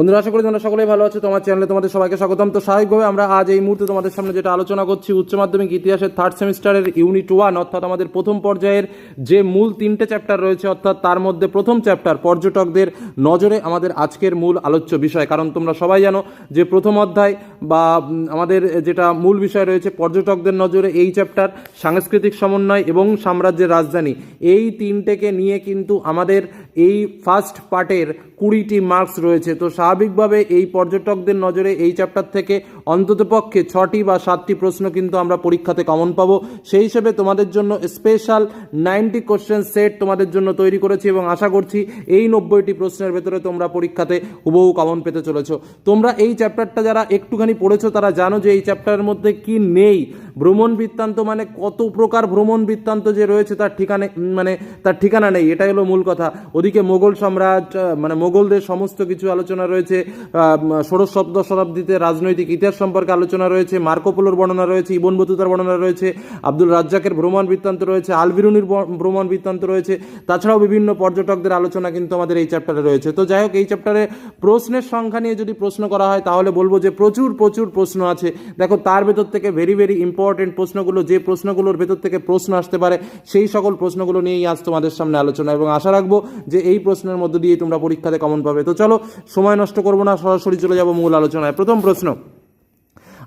বন্ধুরা, আশা করি তোমরা সকলেই ভালো আছো। তোমার চ্যানেলে তোমাদের সবাইকে স্বাগতম। তো স্বাভাবিকভাবে আমরা আজ এই মুহূর্তে তোমাদের সামনে যেটা আলোচনা করছি, উচ্চ মাধ্যমিক ইতিহাসের থার্ড সেমিস্টারের ইউনিট ওয়ান অর্থাৎ আমাদের প্রথম পর্যায়ের যে মূল তিনটে চ্যাপ্টার রয়েছে, অর্থাৎ তার মধ্যে প্রথম চ্যাপ্টার পর্যটকদের নজরে আমাদের আজকের মূল আলোচ্য বিষয়। কারণ তোমরা সবাই জানো যে প্রথম অধ্যায় বা আমাদের যেটা মূল বিষয় রয়েছে পর্যটকদের নজরে এই চ্যাপ্টার সাংস্কৃতিক সমন্বয় এবং সাম্রাজ্যের রাজধানী। এই তিনটেকে নিয়ে কিন্তু আমাদের এই ফার্স্ট পার্টের কুড়িটি মার্কস রয়েছে। তো স্বাভাবিকভাবে এই পর্যটকদের নজরে এই চ্যাপ্টার থেকে অন্ততপক্ষে ছটি বা সাতটি প্রশ্ন কিন্তু আমরা পরীক্ষাতে কমন পাবো। সেই হিসেবে তোমাদের জন্য স্পেশাল নাইনটি কোশ্চেন সেট তোমাদের জন্য তৈরি করেছি এবং আশা করছি এই নব্বইটি প্রশ্নের ভেতরে তোমরা পরীক্ষাতে হুবহু কমন পেতে চলেছ। তোমরা এই চ্যাপ্টারটা যারা একটুখানি পড়েছো, তারা জানো যে এই চ্যাপ্টারের মধ্যে কি নেই। ভ্রমণ বৃত্তান্ত মানে কত প্রকার ভ্রমণ বৃত্তান্ত যে রয়েছে তার ঠিকানে মানে তার ঠিকানা নেই, এটাই হলো মূল কথা। ওদিকে মোগল সম্রাট মানে মোগলদের সমস্ত কিছু আলোচনা রয়েছে ষোড়শ সপ্তদশ শতাব্দীতে রাজনৈতিক ইতিহাস সম্পর্কে আলোচনা রয়েছে মার্কোপোলোর বর্ণনা রয়েছে, ইবন বতুতার বর্ণনা রয়েছে, আব্দুল রাজ্জাকের ভ্রমণ বৃত্তান্ত রয়েছে, আলবিরুনির ভ্রমণ বৃত্তান্ত রয়েছে, তাছাড়াও বিভিন্ন পর্যটকদের আলোচনা কিন্তু আমাদের এই চ্যাপ্টারে রয়েছে। তো যাই হোক, এই চ্যাপ্টারে প্রশ্নের সংখ্যা নিয়ে যদি প্রশ্ন করা হয়, তাহলে বলব যে প্রচুর প্রচুর প্রশ্ন আছে। দেখো, তার ভেতর থেকে ভেরি ভেরি ইম্পর্টেন্ট প্রশ্নগুলো, যে প্রশ্নগুলোর ভেতর থেকে প্রশ্ন আসতে পারে, সেই সকল প্রশ্নগুলো নিয়েই আজ তোমাদের সামনে আলোচনা, এবং আশা রাখব যে এই প্রশ্নের মধ্য দিয়ে তোমরা পরীক্ষাতে কমন পাবে। তো চলো, সময় নষ্ট করব না সরাসরি চলে যাব মূল আলোচনায়। প্রথম প্রশ্ন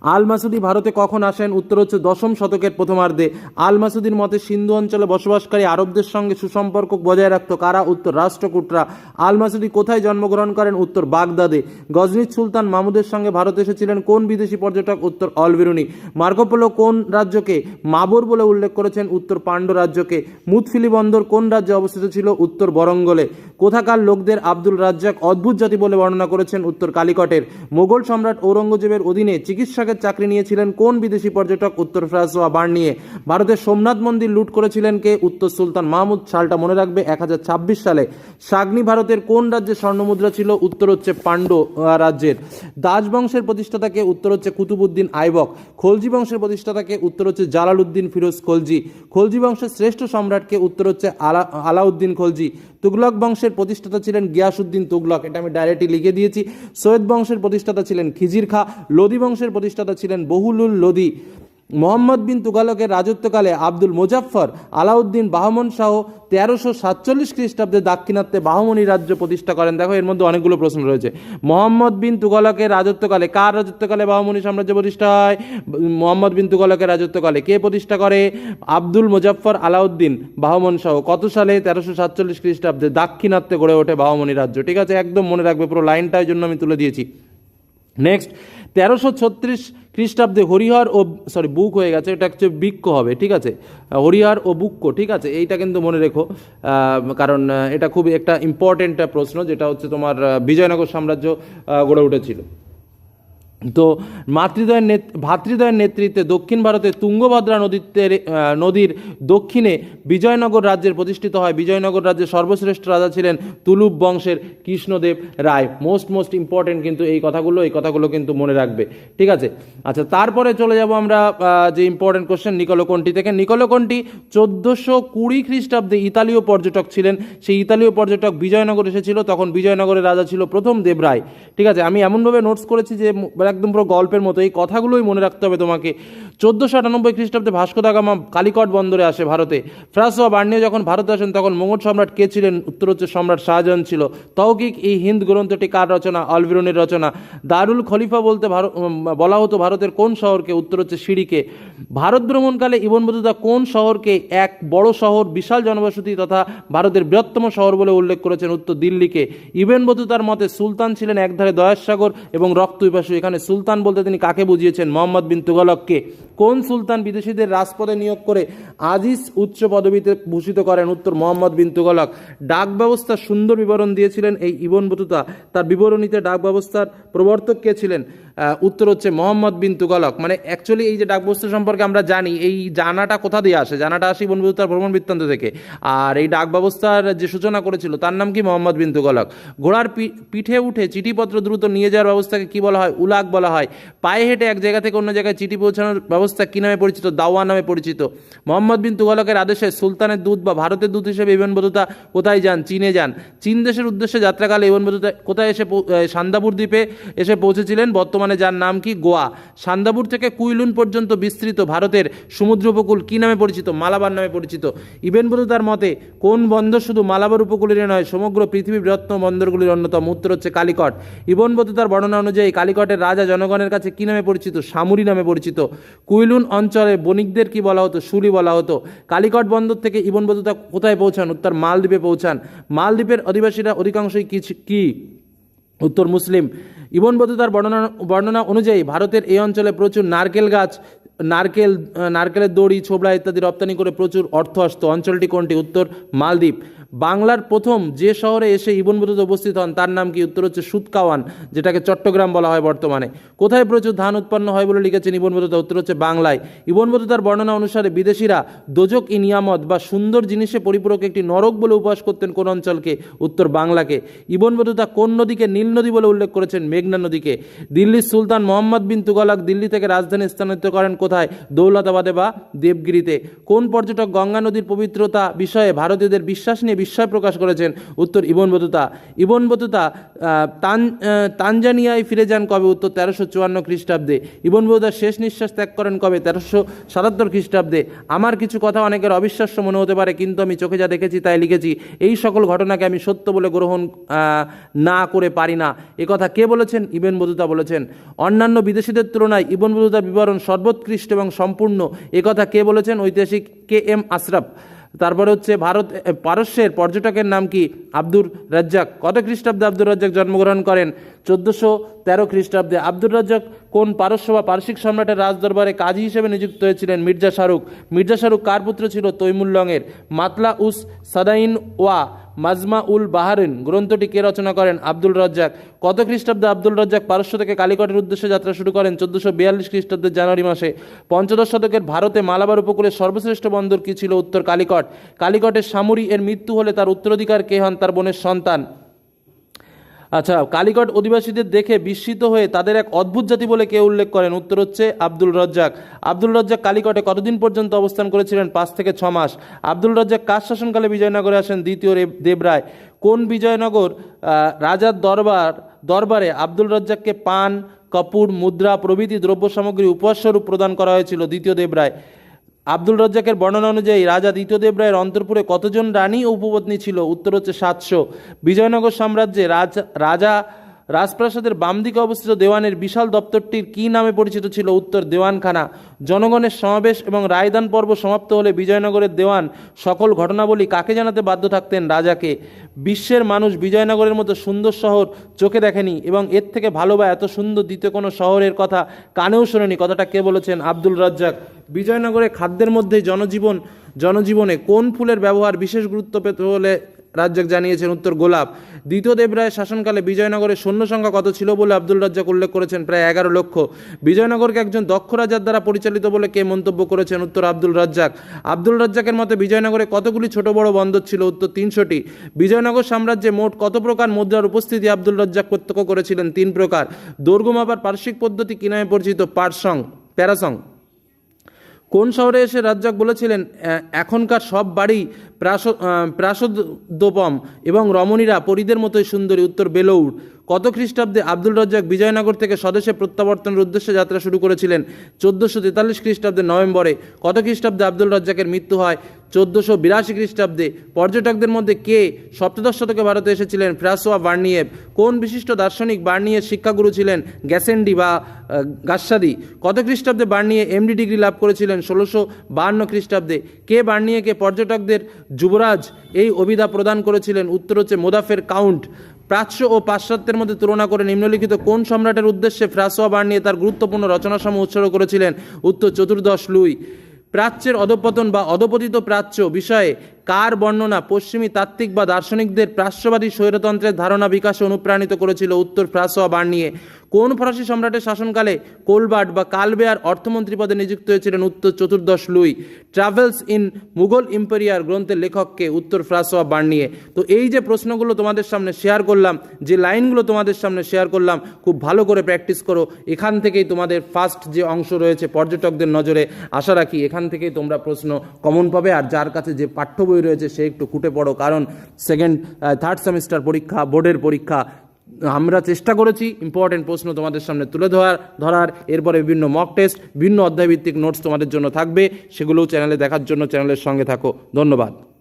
আল মাসুদি ভারতে কখন আসেন? উত্তর হচ্ছে দশম শতকের প্রথমার্ধে। আল মাসুদির মতে সিন্ধু অঞ্চলে বসবাসকারী আরবদের সঙ্গে সুসম্পর্ক বজায় রাখত কারা? উত্তর রাষ্ট্রকূটরা। আল মাসুদি কোথায় জন্মগ্রহণ করেন? উত্তর বাগদাদে। গজনির সুলতান মামুদের সঙ্গে ভারতে এসেছিলেন কোন বিদেশি পর্যটক? উত্তর অলবেরুনি। মার্কোপোলো কোন রাজ্যকে মাবর বলে উল্লেখ করেছেন? উত্তর পাণ্ড রাজ্যকে। মুতফিলি বন্দর কোন রাজ্যে অবস্থিত ছিল? উত্তর বরঙ্গলে। কোথাকার লোকদের আব্দুল রাজ্জাক অদ্ভুত জাতি বলে বর্ণনা করেছেন? উত্তর কালিকটের। মোগল সম্রাট ঔরঙ্গজেবের অধীনে চিকিৎসকের চাকরি নিয়েছিলেন কোন বিদেশি পর্যটক? উত্তর ফ্রান্সোয়া বার্নিয়ে। ভারতের সোমনাথ মন্দির লুট করেছিলেন কে? উত্তর সুলতান মাহমুদ। সালটা মনে রাখবে এক সালে। সাগনি ভারতের কোন রাজ্যে স্বর্ণমুদ্রা ছিল? উত্তর হচ্ছে পাণ্ড রাজ্যের। দাস বংশের প্রতিষ্ঠাতাকে উত্তর হচ্ছে কুতুবুদ্দিন আইবক। খলজি বংশের প্রতিষ্ঠাতাকে উত্তর হচ্ছে জালালউদ্দিন ফিরোজ খলজি। খলজি বংশের শ্রেষ্ঠ সম্রাটকে উত্তর হচ্ছে আলা, আলাউদ্দিন খলজি। তুগলক বংশের প্রতিষ্ঠাতা ছিলেন গিয়াসুদ্দিন তুগলক। এটা আমি ডাইরেক্টলি লিখে দিয়েছি। সৈয়দ বংশের প্রতিষ্ঠাতা ছিলেন খিজির খা। লোদি বংশের প্রতিষ্ঠাতা ছিলেন বহুলুল লোদি মোহাম্মদ বিন তুগালকের রাজত্বকালে আব্দুল মুজাফফর আলাউদ্দিন বাহমন শাহ তেরোশো সাতচল্লিশ খ্রিস্টাব্দে দাক্ষিণাত্যে বাহমনি রাজ্য প্রতিষ্ঠা করেন। দেখো, এর মধ্যে অনেকগুলো প্রশ্ন রয়েছে। মোহাম্মদ বিন তুগলকের রাজত্বকালে কার রাজত্বকালে বাহমনি সাম্রাজ্য প্রতিষ্ঠা হয়? মোহাম্মদ বিন তুগলকের রাজত্বকালে কে প্রতিষ্ঠা করে? আব্দুল মুজাফফর আলাউদ্দিন বাহমন শাহ কত সালে? তেরোশো সাতচল্লিশ খ্রিস্টাব্দে দাক্ষিণাত্যে গড়ে ওঠে বাহমনি রাজ্য। ঠিক আছে, একদম মনে রাখবে পুরো লাইনটার জন্য আমি তুলে দিয়েছি। নেক্সট তেরোশো ছত্রিশ খ্রিস্টাব্দে হরিহর ও সরি বুক হয়ে গেছে, এটা হচ্ছে বৃক্ষ হবে, ঠিক আছে? হরিহর ও বুক্ক ঠিক আছে? এইটা কিন্তু মনে রেখো কারণ এটা খুব একটা ইম্পর্টেন্ট প্রশ্ন, যেটা হচ্ছে তোমার বিজয়নগর সাম্রাজ্য গড়ে উঠেছিল। তো মাতৃদয়ের নেত ভাতৃদয়ের নেতৃত্বে দক্ষিণ ভারতে তুঙ্গভদ্রা নদীতে নদীর দক্ষিণে বিজয়নগর রাজ্যের প্রতিষ্ঠিত হয়। বিজয়নগর রাজ্যের সর্বশ্রেষ্ঠ রাজা ছিলেন তুলুপ বংশের Krishnadeva Raya. Most most important কিন্তু এই কথাগুলো এই কথাগুলো কিন্তু মনে রাখবে। ঠিক আছে? আচ্ছা তারপরে চলে যাব আমরা যে ইম্পর্টেন্ট কোশ্চেন নিকোলোকন্টি থেকে। নিকোলোকন্টি চোদ্দোশো কুড়ি খ্রিস্টাব্দে ইতালীয় পর্যটক ছিলেন। সেই ইতালীয় পর্যটক বিজয়নগর এসেছিল। তখন বিজয়নগরের রাজা ছিল প্রথম দেব রায়। ঠিক আছে? আমি এমনভাবে নোটস করেছি যে একদম পুরো গল্পের মতো। এই কথাগুলোই মনে রাখতে হবে তোমাকে। চোদ্দোশো আটানব্বই খ্রিস্টাব্দে ভাস্কো দা কালিকট বন্দরে আসে ভারতে। ফ্রান্স ও বার্নিও যখন ভারতে আসেন, তখন মোগল সম্রাট কে ছিলেন? উত্তর হচ্ছে সম্রাট শাহজাহান ছিল। তৌকিক এই হিন্দ গ্রন্থটি কার রচনা? অলবিরনের রচনা। দারুল খলিফা বলতে বলা হতো ভারতের কোন শহরকে? উত্তর হচ্ছে সিঁড়িকে। ভারত ভ্রমণকালে ইবন বতুতা কোন শহরকে? এক বড় শহর, বিশাল জনবসতি তথা ভারতের বৃহত্তম শহর বলে উল্লেখ করেছেন উত্তর দিল্লিকে। ইবেন বতুতার মতে সুলতান ছিলেন একধারে দয়াসাগর এবং রক্ত এখানে সুলতান বলতে তিনি কাকে বুঝিয়েছেন? মোহাম্মদ বিন তুগলককে। কোন সুলতান বিদেশিদের রাজপদে নিয়োগ করে আজিজ উচ্চ পদবীতে ভূষিত করেন? উত্তর, মোহাম্মদ বিন তুগলক। ডাক ব্যবস্থার সুন্দর বিবরণ দিয়েছিলেন এই ইবন বতুতা। তার বিবরণীতে ডাক ব্যবস্থার প্রবর্তক কে ছিলেন? উত্তর হচ্ছে মোহাম্মদ বিন তুগলক। মানে অ্যাকচুয়ালি এই যে ডাক ব্যবস্থা সম্পর্কে আমরা জানি, এই জানাটা কোথা দিয়ে আসে? জানাটা আসে ইবন বতুতার ভ্রমণ বৃত্তান্ত থেকে। আর এই ডাক ব্যবস্থার যে সূচনা করেছিল, তার নাম কি মোহাম্মদ বিন তুগলক? ঘোড়ার পিঠে উঠে চিঠিপত্র দ্রুত নিয়ে যাওয়ার ব্যবস্থাকে কি বলা হয়? উলাক বলা হয়। পায়ে হেঁটে এক জায়গা থেকে অন্য জায়গায় চিঠি পৌঁছানোর ব্যবস্থা কী নামে পরিচিত? দাওয়া নামে পরিচিত। মোহাম্মদ বিন তুগলকের আদেশে সুলতানের দূত বা ভারতের দূত হিসেবে বতুতা কোথায় যান? চীনে যান। চীন দেশের উদ্দেশ্যে যাত্রাকালে বতুতা কোথায় এসে সান্দাপুর দ্বীপে এসে পৌঁছেছিলেন? বর্তমানে যার নাম কি? গোয়া। সান্দাপুর থেকে কুইলুন পর্যন্ত বিস্তৃত ভারতের সমুদ্র উপকূল কী নামে পরিচিত? মালাবার নামে পরিচিত। ইবেন বতুতার মতে, কোন বন্দর শুধু মালাবার উপকূলের নয়, সমগ্র পৃথিবীর বৃহত্তম বন্দরগুলির অন্যতম, উত্তর হচ্ছে কালিকট। ইবন বতুতার বর্ণনা অনুযায়ী, কালিকটের রাজা জনগণের কাছে কী নামে পরিচিত? সামুরি নামে পরিচিত। কুইলুন অঞ্চলে বণিকদের কি বলা হতো? সুলি বলা হতো। কালিকট বন্দর থেকে ইবন বতুতা কোথায় পৌঁছান? উত্তর মালদ্বীপে পৌঁছান। মালদ্বীপের অধিবাসীরা অধিকাংশই কি উত্তর মুসলিম, ইবন বতুতার বর্ণনা বর্ণনা অনুযায়ী ভারতের এই অঞ্চলে প্রচুর নারকেল গাছ, নারকেল নারকেলের দড়ি, ছোবড়া ইত্যাদি রপ্তানি করে প্রচুর অর্থ আসত। অঞ্চলটি কোনটি? উত্তর মালদ্বীপ। বাংলার প্রথম যে শহরে এসে ইবন বতুতা উপস্থিত হন, তার নাম কি? উত্তর হচ্ছে সুতকাওয়ান, যেটাকে চট্টগ্রাম বলা হয় বর্তমানে। কোথায় প্রচুর ধান উৎপন্ন হয় বলে লিখেছেন ইবন বতুতা উত্তর হচ্ছে বাংলায়। ইবন বতুতার বর্ণনা অনুসারে বিদেশিরা দোজক ই নিয়ামত বা সুন্দর জিনিসে পরিপূরক একটি নরক বলে উপহাস করতেন কোন অঞ্চলকে? উত্তর বাংলাকে। ইবন বতুতা কোন নদীকে? নীল নদী বলে উল্লেখ করেছেন মেঘনা নদীকে। দিল্লির সুলতান মোহাম্মদ বিন তুগলক দিল্লি থেকে রাজধানী স্থানান্তর করেন কোথায়? দৌলতাবাদে বা দেবগিরিতে। কোন পর্যটক গঙ্গা নদীর পবিত্রতা বিষয়ে ভারতীয়দের বিশ্বাস নিয়ে বিস্ময় প্রকাশ করেছেন উত্তর ইবন বতুতা। ইবন বতুতা তান তানজানিয়ায় ফিরে যান কবে? উত্তর তেরোশো চুয়ান্ন খ্রিস্টাব্দে। ইবন বতুতা শেষ নিঃশ্বাস ত্যাগ করেন কবে? তেরোশো সাতাত্তর খ্রিস্টাব্দে। আমার কিছু কথা অনেকের অবিশ্বাস্য মনে হতে পারে, কিন্তু আমি চোখে যা দেখেছি তাই লিখেছি, এই সকল ঘটনাকে আমি সত্য বলে গ্রহণ না করে পারি না। কথা কে বলেছেন? ইবেন বতুতা বলেছেন। অন্যান্য বিদেশিদের তুলনায় ইবন বতুতার বিবরণ সর্বোৎকৃষ্ট এবং সম্পূর্ণ। কথা কে বলেছেন? ঐতিহাসিক কে এম আশরাফ। তারপরে হচ্ছে ভারত পারস্যের পর্যটকের নাম কি? আব্দুর রাজ্জাক। কত খ্রিস্টাব্দে আব্দুর রাজ্জাক জন্মগ্রহণ করেন? চোদ্দোশো তেরো খ্রিস্টাব্দে। আব্দুর রাজ্জাক কোন পারস্য বা পারসিক সম্রাটের রাজদরবারে কাজী হিসেবে নিযুক্ত হয়েছিলেন? মির্জা শাহরুখ। মির্জা শাহরুখ কার পুত্র ছিল? তৈমুল্লংয়ের মাতলা উস সাদাইন ওয়া মাজমা উল বাহারিন, গ্রন্থটি কে রচনা করেন? আব্দুল রজ্জাক। কত খ্রিস্টাব্দে আব্দুল রজ্জাক পারস্য থেকে কালিকটের উদ্দেশ্যে যাত্রা শুরু করেন? চোদ্দশো বিয়াল্লিশ খ্রিস্টাব্দের জানুয়ারি মাসে। পঞ্চদশ শতকের ভারতে মালাবার উপকূলে সর্বশ্রেষ্ঠ বন্দর কী ছিল উত্তর কালিকট? কালিকটের সামুরি এর মৃত্যু হলে তার উত্তরাধিকার কে হন? তার বোনের সন্তান। আচ্ছা কালীগড় অধিবাসীদের দেখে বিস্মিত হয়ে তাদের এক অদ্ভুত জাতি বলে কে উল্লেখ করেন। উত্তর হচ্ছে আব্দুল রজ্জাক। আব্দুল রজ্জাক কালীকটে কতদিন পর্যন্ত অবস্থান করেছিলেন? পাঁচ থেকে ছ মাস। আব্দুল রজ্জাক কার শাসনকালে বিজয়নগরে আসেন দ্বিতীয় দেবরায় কোন বিজয়নগর রাজার দরবার দরবারে আব্দুল রজ্জাককে পান কপুর মুদ্রা প্রভৃতি দ্রব্য সামগ্রী উপহারস্বরূপ প্রদান করা হয়েছিল দ্বিতীয় দেবরায় আব্দুল রজ্জাকের বর্ণনা অনুযায়ী রাজা দ্বিতীয় দেব রায়ের অন্তরপুরে কতজন রানী ও উপপত্নী ছিল? উত্তর হচ্ছে সাতশো। বিজয়নগর সাম্রাজ্যে রাজ, রাজা রাজপ্রাসাদের বাম দিকে অবস্থিত দেওয়ানের বিশাল দপ্তরটির কী নামে পরিচিত ছিল? উত্তর, দেওয়ানখানা। জনগণের সমাবেশ এবং রায়দান পর্ব সমাপ্ত হলে বিজয়নগরের দেওয়ান সকল ঘটনাবলী কাকে জানাতে বাধ্য থাকতেন রাজাকে? বিশ্বের মানুষ বিজয়নগরের মতো সুন্দর শহর চোখে দেখেনি এবং এর থেকে ভালো বা এত সুন্দর দ্বিতীয় কোনো শহরের কথা কানেও শোনেনি, কথাটা কে বলেছেন আব্দুল রাজ্জাক? বিজয়নগরে খাদ্যের মধ্যে জনজীবন, জনজীবনে কোন ফুলের ব্যবহার বিশেষ গুরুত্ব পেতে বলে রাজ্জাক জানিয়েছেন উত্তর গোলাপ। দ্বিতীয় দেবরায়ের শাসনকালে বিজয়নগরের সৈন্য সংখ্যা কত ছিল বলে আব্দুল রাজ্জাক উল্লেখ করেছেন প্রায় এগারো লক্ষ। বিজয়নগরকে একজন দক্ষ রাজার দ্বারা পরিচালিত বলে কে মন্তব্য করেছেন উত্তর আব্দুল রাজ্জাক। আব্দুল রাজ্জাকের মতে বিজয়নগরে কতগুলি ছোট বড় বন্দর ছিল? উত্তর তিনশোটি। বিজয়নগর সাম্রাজ্যে মোট কত প্রকার মুদ্রার উপস্থিতি আব্দুল রাজ্জাক প্রত্যক্ষ করেছিলেন? তিন প্রকার। দৈর্ঘ্য মাপার পার্শ্বিক পদ্ধতি কি নামে পরিচিত? পারসং প্যারাসং। কোন শহরে এসে রাজ্জাক বলেছিলেন এখনকার সব বাড়ি প্রাস প্রাসদোপম এবং রমণীরা পরীদের মতোই সুন্দরী। উত্তর বেলৌর কত খ্রিস্টাব্দে আব্দুল রাজ্জাক বিজয়নগর থেকে স্বদেশে প্রত্যাবর্তনের উদ্দেশ্যে যাত্রা শুরু করেছিলেন। চোদ্দোশো তেতাল্লিশ খ্রিস্টাব্দে নভেম্বরে কত খ্রিস্টাব্দে আব্দুল রাজ্জাকের মৃত্যু হয়? চোদ্দোশো বিরাশি খ্রিস্টাব্দে পর্যটকদের মধ্যে কে সপ্তদশ শতকে ভারতে এসেছিলেন? Francois Bernier. কোন বিশিষ্ট দার্শনিক বার্নিয়ের শিক্ষাগুরু ছিলেন? গ্যাসেন্ডি বা আহ, গাস্সাদি। কত খ্রিস্টাব্দে বার্নিয়ে এমডি ডিগ্রি লাভ করেছিলেন? ষোলোশো বাহান্ন খ্রিস্টাব্দে। কে বার্নিয়েকে পর্যটকদের যুবরাজ? এই অভিধা প্রদান করেছিলেন। উত্তর হচ্ছে মোদাফের কাউন্ট। প্রাচ্য ও পাশ্চাত্যের মধ্যে তুলনা করে নিম্নলিখিত কোন সম্রাটের উদ্দেশ্যে ফ্রাসোয়া বার্নিয়ে তার গুরুত্বপূর্ণ রচনাসমূহ উৎসর্গ করেছিলেন? উত্তর চতুর্দশ লুই। প্রাচ্যের অধপতন বা অধপতিত প্রাচ্য বিষয়ে কার বর্ণনা পশ্চিমী তাত্ত্বিক বা দার্শনিকদের প্রাচ্যবাদী স্বৈরতন্ত্রের ধারণা বিকাশে অনুপ্রাণিত করেছিল উত্তর ফ্রাসোয়া বার্নিয়ে? কোন ফরাসি সম্রাটের শাসনকালে কোলবার্ট বা কালবেয়ার অর্থমন্ত্রী পদে নিযুক্ত হয়েছিলেন উত্তর চতুর্দশ Louis. Travels in Mughal empire গ্রন্থের লেখককে উত্তর ফ্রাসোয়া বার্নিয়ে। তো এই যে প্রশ্নগুলো তোমাদের সামনে শেয়ার করলাম, যে লাইনগুলো তোমাদের সামনে শেয়ার করলাম, খুব ভালো করে প্র্যাকটিস করো। এখান থেকেই তোমাদের ফার্স্ট যে অংশ রয়েছে পর্যটকদের নজরে, আশা রাখি এখান থেকেই তোমরা প্রশ্ন কমন পাবে। আর যার কাছে যে পাঠ্য বই রয়েছে, সে একটু খুঁটে পড়ো। কারণ সেকেন্ড থার্ড সেমিস্টার পরীক্ষা বোর্ডের পরীক্ষা আমরা চেষ্টা করেছি ইম্পর্টেন্ট প্রশ্ন তোমাদের সামনে তুলে ধরার ধরার। এরপরে বিভিন্ন মক টেস্ট বিভিন্ন অধ্যায়ভিত্তিক নোটস তোমাদের জন্য থাকবে। সেগুলোও চ্যানেলে দেখার জন্য চ্যানেলের সঙ্গে থাকো। ধন্যবাদ।